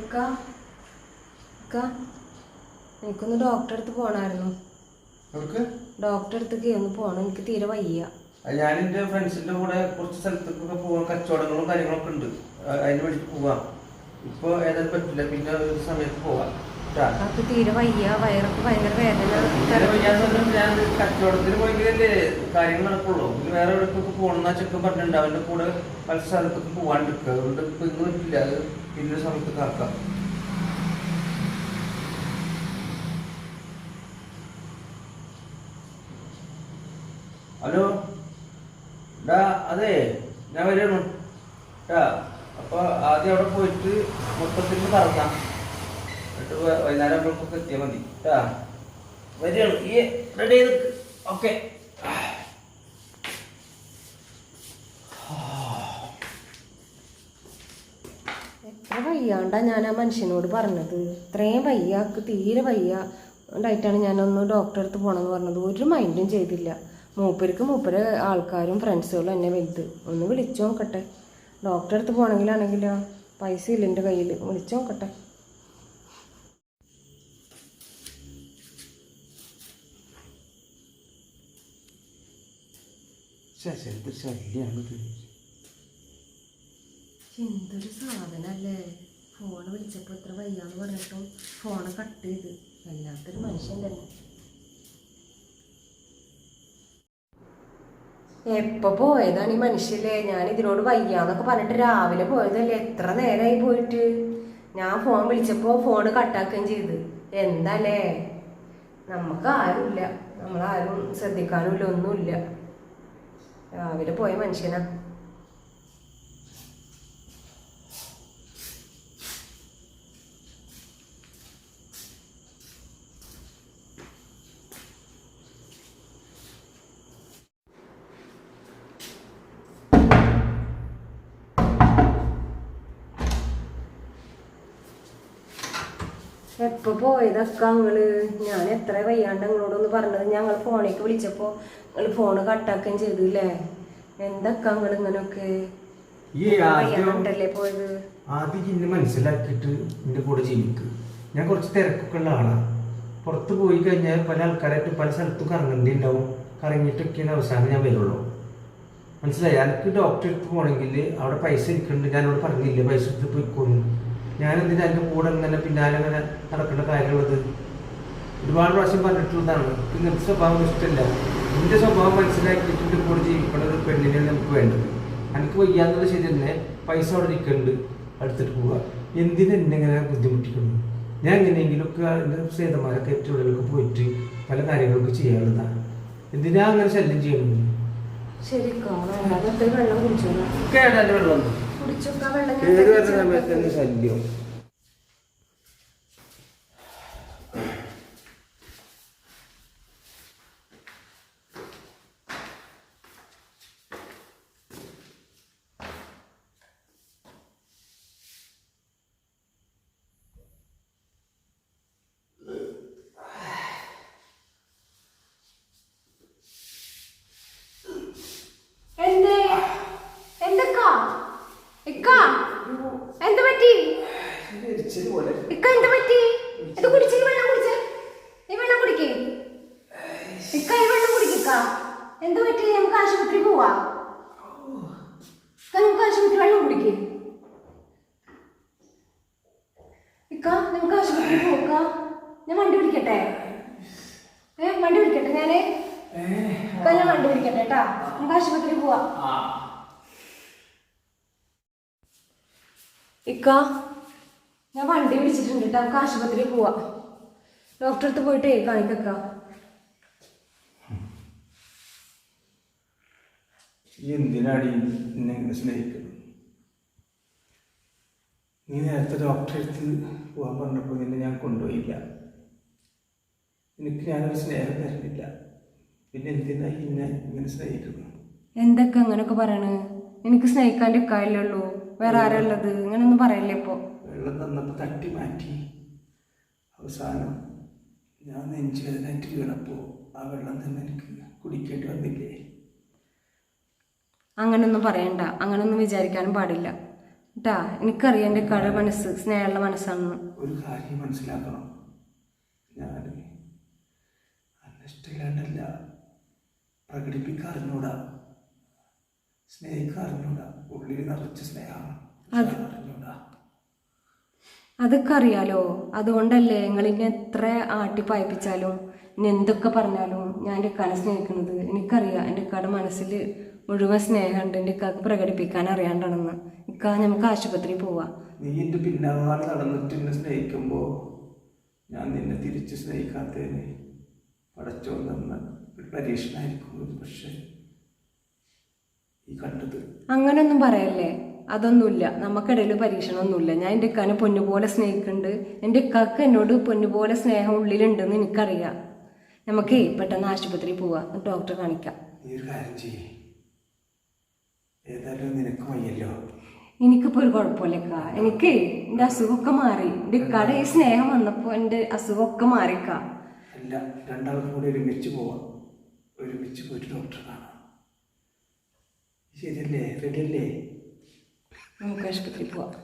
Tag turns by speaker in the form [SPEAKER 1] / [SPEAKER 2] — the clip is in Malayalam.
[SPEAKER 1] ഇക്ക ഇക്ക എനിക്കൊന്ന് ഡോക്ടറെ അടുത്ത്
[SPEAKER 2] പോണായിരുന്നു.
[SPEAKER 1] ഡോക്ടറെ അടുത്തേക്ക് ഒന്ന് പോണം. എനിക്ക് തീരെ വയ്യ.
[SPEAKER 2] ഞാൻ എന്റെ ഫ്രണ്ട്സിന്റെ കൂടെ കുറച്ച് സ്ഥലത്തേക്കൊക്കെ പോകാൻ കച്ചവടങ്ങളും കാര്യങ്ങളൊക്കെ ഉണ്ട്. അതിന് വേണ്ടിയിട്ട് പോവാം. ഇപ്പോൾ ഏതായാലും പറ്റില്ല പിന്നെ ഒരു സമയത്ത് പോവാം.
[SPEAKER 1] എനിക്ക് തീരെ വയ്യ. വയറൊക്കെ ഭയങ്കര വേദന.
[SPEAKER 2] ഞാൻ കച്ചവടത്തിന് പോയെങ്കിലല്ലേ കാര്യങ്ങൾ നടക്കുള്ളൂ. വേറെ എവിടേക്കൊക്കെ പോകണമെന്നാ ചെക്കൻ പറഞ്ഞിട്ടുണ്ട് അവന്റെ കൂടെ പല സ്ഥലത്തൊക്കെ പോകാണ്ടിരിക്കുക അതുകൊണ്ട് ഇപ്പം ഇന്ന് പറ്റില്ല. പിന്നെ സമയത്ത് കാക്കാം ഹലോ? ഡാ അതെ ഞാൻ വരുന്നു ഡാ അപ്പൊ ആദ്യം അവിടെ പോയിട്ട് മൊത്തത്തിൽ കറങ്ങാം. എന്നിട്ട് വൈകുന്നേരം ആകുമ്പോഴേക്കൊക്കെ എത്തിയാൽ മതി. ഡാ വരികയാണ്. ഈ റെഡി ചെയ്ത് ഓക്കെ
[SPEAKER 1] എത്ര ഞാൻ ആ മനുഷ്യനോട് പറഞ്ഞത്. ഇത്രയും വയ്യ എനിക്ക് തീരെ വയ്യ. ഉണ്ടായിട്ടാണ് ഞാനൊന്ന് ഡോക്ടറെ അടുത്ത് പോകണമെന്ന് പറഞ്ഞത്. ഒരു മൈൻഡും ചെയ്തില്ല. മൂപ്പർക്ക് മൂപ്പര് ആൾക്കാരും ഫ്രണ്ട്സുകളും എന്നെ വലുത്. ഒന്ന് വിളിച്ചു നോക്കട്ടെ. ഡോക്ടറെ അടുത്ത് പോകണമെങ്കിലാണെങ്കിലോ പൈസ ഇല്ല എന്റെ കയ്യിൽ വിളിച്ചു നോക്കട്ടെ.
[SPEAKER 2] ശല്യാണ്
[SPEAKER 1] എന്തൊരു സാധനല്ലേ? ഫോൺ വിളിച്ചപ്പോൾ ഇത്ര വയ്യാന്ന് പറഞ്ഞിട്ടും ഫോൺ കട്ട് ചെയ്ത്. വല്ലാത്തൊരു മനുഷ്യൻ തന്നെ പോയതാണ് ഈ മനുഷ്യല്ലേ? ഞാൻ ഇതിനോട് വയ്യാന്നൊക്കെ പറഞ്ഞിട്ട് രാവിലെ പോയതല്ലേ? എത്ര നേരമായി പോയിട്ട്? ഞാൻ ഫോൺ വിളിച്ചപ്പോ ഫോൺ കട്ടാക്കുകയും ചെയ്ത്. എന്താല്ലേ? നമുക്ക് ആരുമില്ല. നമ്മളാരും ശ്രദ്ധിക്കാനുമില്ല ഒന്നുമില്ല. രാവിലെ പോയ മനുഷ്യനാ. എപ്പോ പോയതൊക്കെ നിങ്ങൾ? ഞാൻ എത്ര വയ്യാണ്ട് നിങ്ങളോടൊന്ന് പറഞ്ഞത്. ഞങ്ങൾ ഫോണിലേക്ക് വിളിച്ചപ്പോ നിങ്ങൾ ഫോണ് കട്ടാക്കുകയും ചെയ്തു അല്ലേ എന്തൊക്കെ നിങ്ങൾ ഇങ്ങനൊക്കെ വയ്യാണ്ടല്ലേ പോയത്?
[SPEAKER 2] ആദ്യം ഇന്ന് മനസ്സിലാക്കിയിട്ട് എന്റെ കൂടെ ജീവിക്കും. ഞാൻ കുറച്ച് തിരക്കൊക്കെ ഉള്ള ആളാണ് പുറത്ത് പോയി കഴിഞ്ഞാൽ പല ആൾക്കാരായിട്ട് പല സ്ഥലത്തും കറങ്ങേണ്ടി ഉണ്ടാവും. കറങ്ങിയിട്ടൊക്കെയാണ് അവസാനം ഞാൻ വരുള്ളൂ. മനസ്സിലായി? എനിക്ക് ഡോക്ടറെ അടുത്ത് പോകണമെങ്കിൽ അവിടെ പൈസ ഇരിക്കുന്നുണ്ട് ഞാൻ പറഞ്ഞില്ലേ? പൈസ എടുത്ത് പോയി കൊന്നു ഞാൻ എന്തിനാ എന്റെ കൂടെ ഇങ്ങനെ പിന്നാലെ അങ്ങനെ നടക്കേണ്ട കാര്യമുള്ളത്? ഒരുപാട് പ്രാവശ്യം പറഞ്ഞിട്ടുള്ളതാണ്. നിങ്ങൾക്ക് സ്വഭാവം ഇഷ്ടമില്ല. എന്റെ സ്വഭാവം മനസ്സിലാക്കിയിട്ട് കൂടെ ജീവിക്കണ ഒരു പെണ്ണിനെ നമുക്ക് വേണ്ടത്. എനിക്ക് വയ്യാന്നുള്ള ശരി തന്നെ പൈസ അവിടെ ഇരിക്കുന്നുണ്ട് എടുത്തിട്ട് പോവുക എന്തിനാ എന്നെ ഇങ്ങനെ ബുദ്ധിമുട്ടിക്കുന്നു? ഞാൻ എങ്ങനെയെങ്കിലും എന്റെ സേതന്മാരൊക്കെ ഏറ്റവും പോയിട്ട് പല കാര്യങ്ങളൊക്കെ ചെയ്യാനുള്ളതാണ് എന്തിനാ അങ്ങനെ ശല്യം ചെയ്യണമെന്ന്
[SPEAKER 1] ശരിക്കും വെള്ളം
[SPEAKER 2] വെള്ളം. ഏത് വരുന്ന സമയത്ത് ശല്യം
[SPEAKER 1] എന്തേ എന്തൊക്കാ ഇക്ക എന്ത് പറ്റി ഇക്ക എന്ത് പറ്റി? ഇത് വെള്ളം കുടിച്ചേ? ഈ വെള്ളം കുടിക്കേ. ഇക്ക ഈ വെള്ളം കുടിക്ക എന്ത് പറ്റി? നമുക്ക് ആശുപത്രി പോവാ. നമുക്ക് ആശുപത്രി വെള്ളം കുടിക്കേ. ഇക്ക നമുക്ക് ആശുപത്രി പോക്ക ഞാൻ വണ്ടി വിളിക്കട്ടെ? ഏ വണ്ടി വിളിക്കട്ടെ ഞാനേ? ഇക്ക ഞാൻ വണ്ടി വിളിക്കട്ടെ കേട്ടാ. നമുക്ക് ആശുപത്രി പോവാ. ഇക്ക ഞാൻ വണ്ടി വിളിച്ചിട്ടുണ്ട് കേട്ടോ നമുക്ക് ആശുപത്രിയിൽ പോവാ. ഡോക്ടറെ അടുത്ത് പോയിട്ടേ കാണിക്കക്ക
[SPEAKER 2] എന്തിനാടി എന്നെ സ്നേഹിക്കുന്നത്? നീ നേരത്തെ ഡോക്ടറെ അടുത്ത് പോകാൻ പറഞ്ഞപ്പോൾ നിന്നെ ഞാൻ കൊണ്ടുപോയില്ല. എനിക്ക് ഞാനൊരു സ്നേഹം തരുന്നില്ല. പിന്നെ എന്തിനാ എന്നെ ഇങ്ങനെ സ്നേഹിക്കുന്നു
[SPEAKER 1] എന്തൊക്കെ അങ്ങനൊക്കെ പറയണേ? എനിക്ക് സ്നേഹിക്കാന്റെ ഇക്കായല്ലേ ഉള്ളൂ. വേറെ ആരാ ഉള്ളത്? ഇങ്ങനൊന്നും പറയല്ലേ ഇപ്പോ?
[SPEAKER 2] വെള്ളം തന്നപ്പോൾ തട്ടി മാറ്റി. അവസാനം ഞാൻ നെഞ്ചുവേദനായിട്ട് വീണപ്പോൾ ആ വെള്ളം തന്നെ എനിക്ക് കുടിക്കേണ്ടി വന്നില്ലേ?
[SPEAKER 1] അങ്ങനൊന്നും പറയണ്ട. അങ്ങനൊന്നും വിചാരിക്കാനും പാടില്ല. കേട്ടാ എനിക്കറിയാം എന്റെ കട മനസ്സ് സ്നേഹമുള്ള മനസ്സാണെന്ന്.
[SPEAKER 2] ഒരു കാര്യം മനസ്സിലാക്കണം. ഞാൻ അന്നിഷ്ടമില്ലാണ്ടല്ല പ്രകടിപ്പിക്കാറിഞ്ഞൂടാ സ്നേഹിക്കാറിഞ്ഞൂടാ ഉള്ളിൽ നിറച്ച സ്നേഹമാണ്.
[SPEAKER 1] അത്-
[SPEAKER 2] അറിഞ്ഞൂടാ
[SPEAKER 1] അതൊക്കെ അറിയാലോ അതുകൊണ്ടല്ലേ നിങ്ങൾ ഇനി എത്ര ആട്ടി പായിപ്പിച്ചാലും ഇനി എന്തൊക്കെ പറഞ്ഞാലും ഞാൻ എന്റെ ഇക്കാനെ സ്നേഹിക്കുന്നത്. എനിക്കറിയാം എന്റെ ഇക്കാടെ മനസ്സിൽ മുഴുവൻ സ്നേഹമുണ്ട്. എന്റെ ഇക്കാക്ക് പ്രകടിപ്പിക്കാൻ അറിയാണ്ടാണെന്ന്. ഇക്ക നമുക്ക് ആശുപത്രിയിൽ പോവാം.
[SPEAKER 2] നീ എന്റെ പിന്നാലെ നടന്നിട്ട് എന്നെ സ്നേഹിക്കുമ്പോ ഞാൻ നിന്നെ തിരിച്ച് സ്നേഹിക്കാത്തതിന് പടച്ചോ തന്ന ഒരു പരീക്ഷണമായിരിക്കും പക്ഷേ. ഈ കണ്ടത്.
[SPEAKER 1] അങ്ങനൊന്നും പറയല്ലേ? അതൊന്നുമില്ല. നമുക്കിടയിൽ പരീക്ഷണമൊന്നുമില്ല. ഞാൻ എന്റെ ഇക്കാനെ പൊന്നുപോലെ സ്നേഹിക്കുന്നുണ്ട്. എന്റെ ഇക്കാക്ക് എന്നോട് പൊന്നുപോലെ സ്നേഹം ഉള്ളിലുണ്ടെന്ന് എനിക്കറിയാം. നമുക്ക് പെട്ടെന്ന് ആശുപത്രിയിൽ പോവാം. ഡോക്ടറെ കാണിക്കാം. എനിക്കിപ്പോൾ ഒരു കുഴപ്പമില്ലക്കാ എനിക്ക് എന്റെ അസുഖമൊക്കെ മാറി. എന്റെ ഇക്കാടെ ഈ സ്നേഹം വന്നപ്പോൾ എന്റെ അസുഖമൊക്കെ മാറിക്കാ
[SPEAKER 2] അല്ല രണ്ടാൾക്കും കൂടി ഒരുമിച്ച് പോവാം. ഒരുമിച്ച് പോയിട്ട് ഡോക്ടറെ കാണാം. ശരിയല്ലേ? റെഡിയല്ലേ?
[SPEAKER 1] നമുക്ക് ആശുപത്രിയിൽ പോവാം